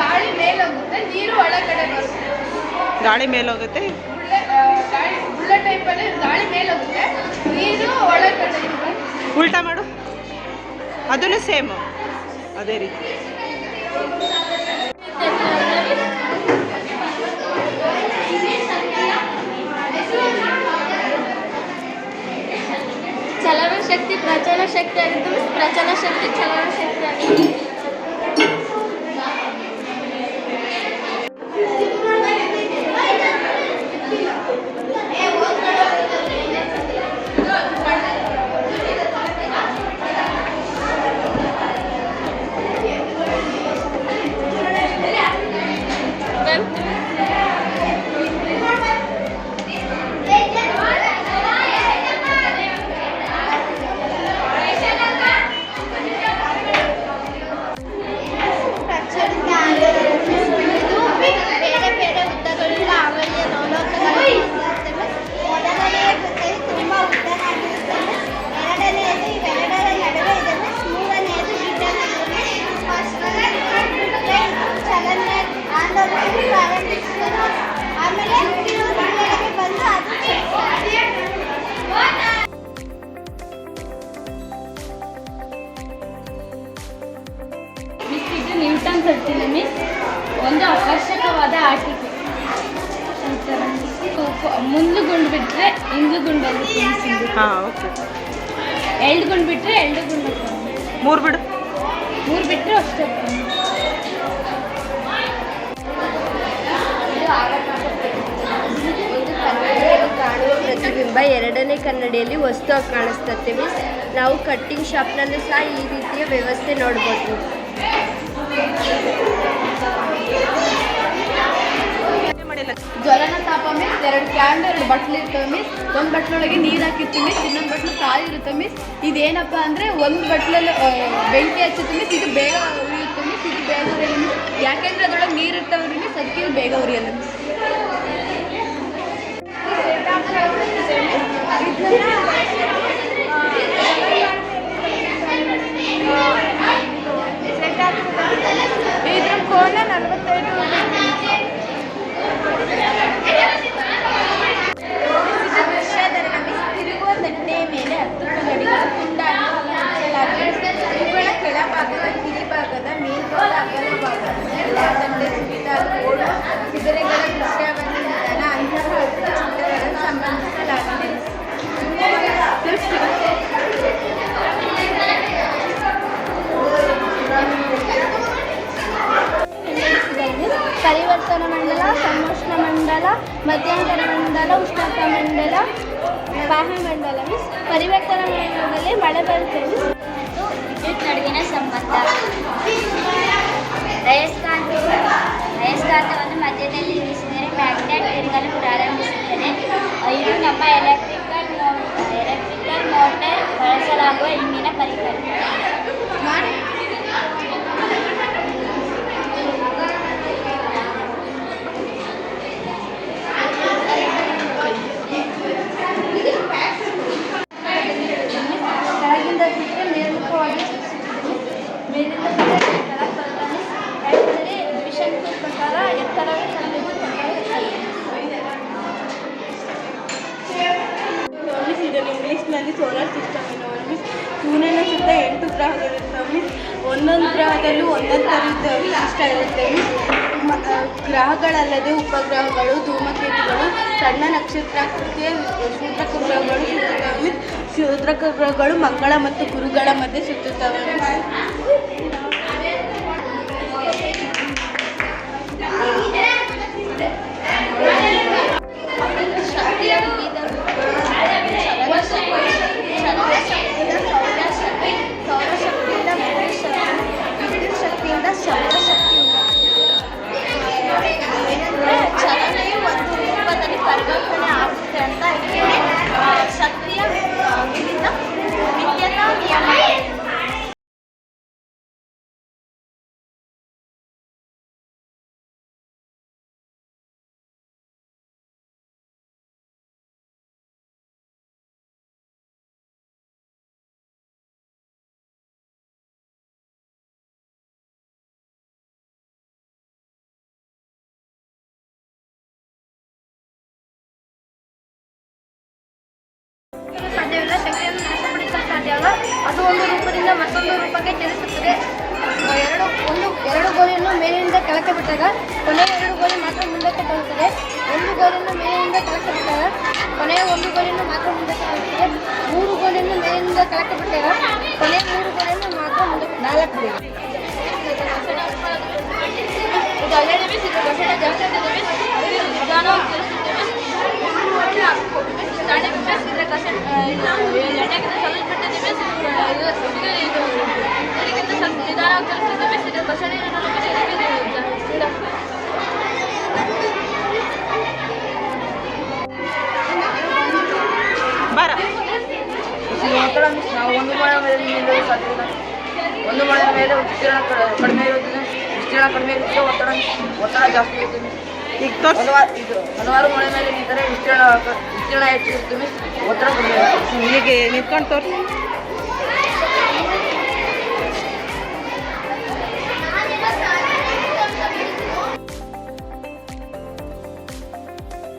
ಗಾಳಿ ಮೇಲೋಗುತ್ತೆ ನೀರು ಒಳಗಡೆ ಬರುತ್ತೆ. ಗಾಳಿ ಮೇಲೋಗುತ್ತೆ? ಗಾಳಿ ಟೈಪಲ್ಲಿ ಗಾಳಿ ಮೇಲೋಗುತ್ತೆ ನೀರು ಒಳಗಡೆ ಉಲ್ಟಾ ಮಾಡು. ಅದನ್ನು ಸೇಮ್ ಅದೇ ರೀತಿ. ಚಲನ ಶಕ್ತಿ ಪ್ರಚನ ಶಕ್ತಿ ಆಗಿದ್ದು ಪ್ರಚನ ಶಕ್ತಿ ಚಲನ ಶಕ್ತಿ ಆಗಿದ್ದು. ಇಂದು ಗುಂಡಲ್ಲಿ ಹಾಂ ಓಕೆ ಎರಡು ಗುಂಡು ಬಿಟ್ಟರೆ ಎರಡು ಗುಂಡು ಮೂರು ಬಿಡು. ಮೂರು ಬಿಟ್ಟರೆ ಅಷ್ಟೇ. ಪ್ರತಿಬಿಂಬ ಎರಡನೇ ಕನ್ನಡಿಯಲ್ಲಿ ವಸ್ತು ಕಾಣಿಸ್ತದೆ ಮೀನ್ಸ್ ನಾವು ಕಟ್ಟಿಂಗ್ ಶಾಪ್ನಲ್ಲೂ ಸಹ ಈ ರೀತಿಯ ವ್ಯವಸ್ಥೆ ನೋಡ್ಬೋದು. ಮಾಡಿಲ್ಲ ಜ್ವರನ ತಾಪ ಮಿಸ್ ಎರಡು ಕ್ಯಾಂಡ್ ಎರಡು ಬಟ್ಲು ಇರ್ತವೆ ಮಿಸ್ ಒಂದು ಬಟ್ಲೊಳಗೆ ನೀರು ಹಾಕಿರ್ತೀವಿ ಮಿಸ್ ಇನ್ನೊಂದು ಬಟ್ಲು ಕಾಯಿ ಇರುತ್ತೆ ಮಿಸ್ ಇದೇನಪ್ಪ ಅಂದರೆ ಒಂದು ಬಟ್ಲಲ್ಲಿ ಬೆಂಕಿ ಹಚ್ಚುತ್ತೆ ಮಿಸ್ ಇದು ಬೇಗ ಉರಿಯುತ್ತೆ ಮಿಸ್ ಇದು ಬೇಗ ಉರಿಯಲ್ಲ ಮಿಸ್ ಯಾಕೆಂದ್ರೆ ಅದರೊಳಗೆ ನೀರು ಇರ್ತಾವ್ರಿ ಮಿಸ್ ಅದಕ್ಕೆ ಇದು ಬೇಗ ಉರಿಯಲ್ಲ ಮಿಸ್ ಇದ್ರ ಕೋನ ನಲವತ್ತೈದು ಬಾಹ್ಯಮಂಡಲ ಮೀನ್ಸ್ ಪರಿವರ್ತನ ಮಂಡಲದಲ್ಲಿ ಮಳೆ ಬರುತ್ತೆ ವಿದ್ಯುತ್ ನಡುವಿನ ಸಂಬಂಧ. ಅಯಸ್ಕಾಂತ ಅಯಸ್ಕಾಂತವನ್ನು ಮಧ್ಯದಲ್ಲಿ ಇರಿಸಿದರೆ ಮ್ಯಾಗ್ನೆಟ್ ತಿರುಗಲು ಪ್ರಾರಂಭಿಸುತ್ತದೆ. ಇದು ನಮ್ಮ ಎಲೆಕ್ಟ್ರಿಕಲ್ ಎಲೆಕ್ಟ್ರಿಕಲ್ ಮೋಟರ್ ಬಳಸಲಾಗುವ ಗ್ರಹದಲ್ಲೂ ಒಂದೊಂದು ಥರದ ವಿಶಿಷ್ಟ ಇರುತ್ತೆ. ಗ್ರಹಗಳಲ್ಲದೆ ಉಪಗ್ರಹಗಳು, ಧೂಮಕೇತುಗಳು, ಸಣ್ಣ ನಕ್ಷತ್ರಕ್ಕೆ ಕ್ಷುದ್ರಕ ಗ್ರಹಗಳು ಸುತ್ತುತ್ತವೆ ಕ್ಷುದ್ರಕ ಗ್ರಹಗಳು ಮಂಗಳ ಮತ್ತು ಗುರುಗಳ ಮಧ್ಯೆ ಸುತ್ತುತ್ತವೆ ಅದು ಒಂದು ರೂಪದಿಂದ ಮತ್ತೊಂದು ರೂಪಕ್ಕೆ ಚಲಿಸುತ್ತದೆ. ಎರಡು, ಒಂದು, ಎರಡು ಗೋಲಿಯನ್ನು ಮೇಲಿನಿಂದ ಕೆಳಕ್ಕೆ ಬಿಟ್ಟಾಗ, ಕೊನೆಯ ಎರಡು ಗೋಲಿ ಮಾತ್ರ ಮುಂದಕ್ಕೆ ತರುತ್ತದೆ ಒಂದು ಗೋಲಿಯನ್ನು ಮೇಲಿನಿಂದ ಕೆಳಕ್ಕೆ ಬಿಟ್ಟಾಗ, ಕೊನೆಯ ಒಂದು ಗೋಲಿಯನ್ನು ಮಾತ್ರ ಮುಂದಕ್ಕೆ ತರುತ್ತದೆ ಮೂರು ಗೋಲಿಯನ್ನು ಮೇಲಿನಿಂದ ಕೆಳಕ್ಕೆ ಬಿಟ್ಟಾಗ, ಕೊನೆಯ ಮೂರು ಗೋಲಿಯನ್ನು ಮಾತ್ರ ಮುಂದಕ್ಕೆ ನಾಲ್ಕು ಗೋಲಿ. ಒಂದು ಮಳೆ ಮೇಲೆ ಸಾಧ್ಯವಿಲ್ಲ ಒಂದು ಮಳೆ ಮೇಲೆ ವಿಸ್ತೀರ್ಣ ಕ- ಕಡಿಮೆ ಇರುತ್ತದೆ. ವಿಸ್ತೀರ್ಣ ಕಡಿಮೆ ಇರುತ್ತದೆ. ಒತ್ತಡ ಒತ್ತಡ ಜಾಸ್ತಿ ಇರುತ್ತದೆ. ಈಗ ತೋರ್ಸು. ಹಲವಾರು ಮಳೆ ಮೇಲೆ ನಿಂತರೆ ವಿಸ್ತೀರ್ಣ ವಿಸ್ತೀರ್ಣ ಇರುತ್ತದೆ ಹೀಗೆ ನಿಂತ್ಕೊಂಡು ತೋರ್ಸು.